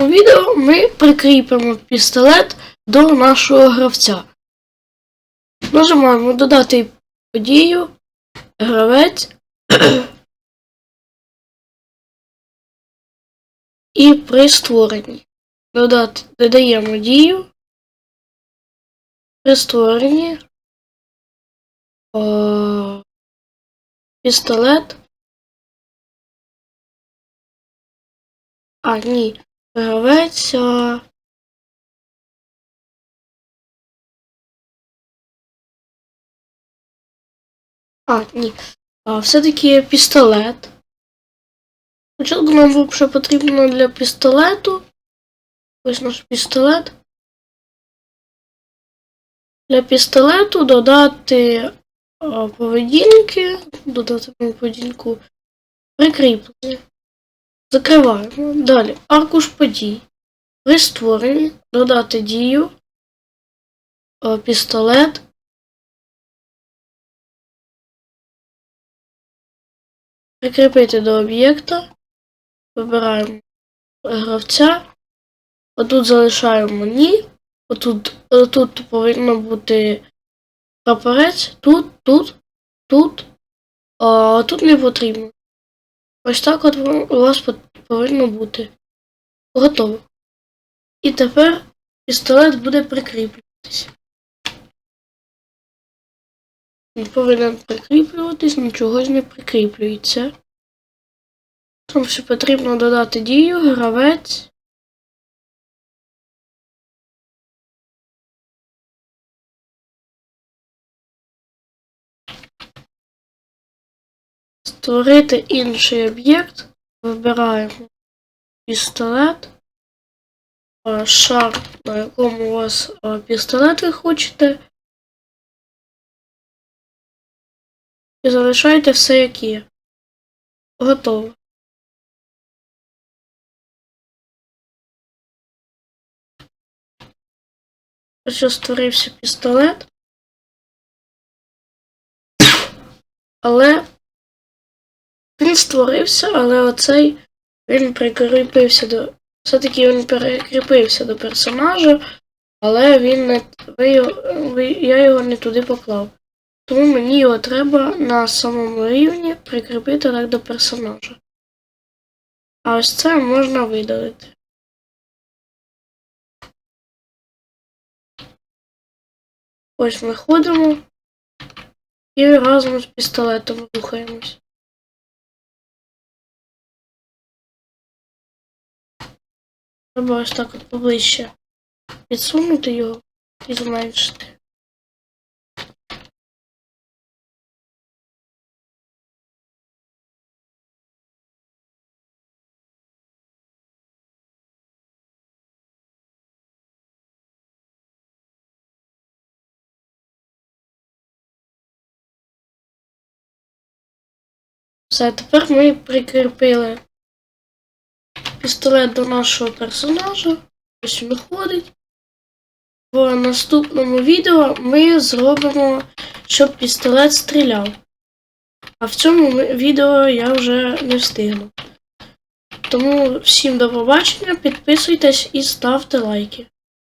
У відео ми прикріпимо пістолет до нашого гравця. Нажимаємо додати подію, гравець і при створенні. Додати, додаємо дію. При створенні о, пістолет. А, ні. Гравець. а, ні. Все-таки пістолет. Спочатку нам взагалі потрібно для пістолету. Ось наш пістолет. Для пістолету додати поведінки, додати поведінку прикріплення. Закриваємо. Далі аркуш подій. При створенні додати дію, пістолет. Прикріпити до об'єкта. Вибираємо гравця. Отут залишаємо ні. Отут, тут повинно бути прапорець. Тут, тут, тут. А тут не потрібно. Ось так от у вас повинно бути. Готово. І тепер пістолет буде прикріплюватись. Він повинен прикріплюватись, нічого ж не прикріплюється. Тому що потрібно додати дію, гравець. Створити інший об'єкт. Вибираємо пістолет, шар, на якому у вас а, пістолет ви хочете. І залишайте все як є. Готово. Ось створився пістолет. Але він створився, але оцей він прикріпився до. Все-таки він прикріпився до персонажа, але він не. Ви, я його не туди поклав. Тому мені його треба на самому рівні прикріпити так до персонажа. А ось це можна видалити. Ось ми ходимо і разом з пістолетом рухаємось. Треба ось так от поближче підсунути його і зменшити. Все, тепер ми прикріпили пістолет до нашого персонажа. Ось він ходить. В наступному відео ми зробимо, щоб пістолет стріляв. А в цьому відео я вже не встигну. Тому всім до побачення, підписуйтесь і ставте лайки.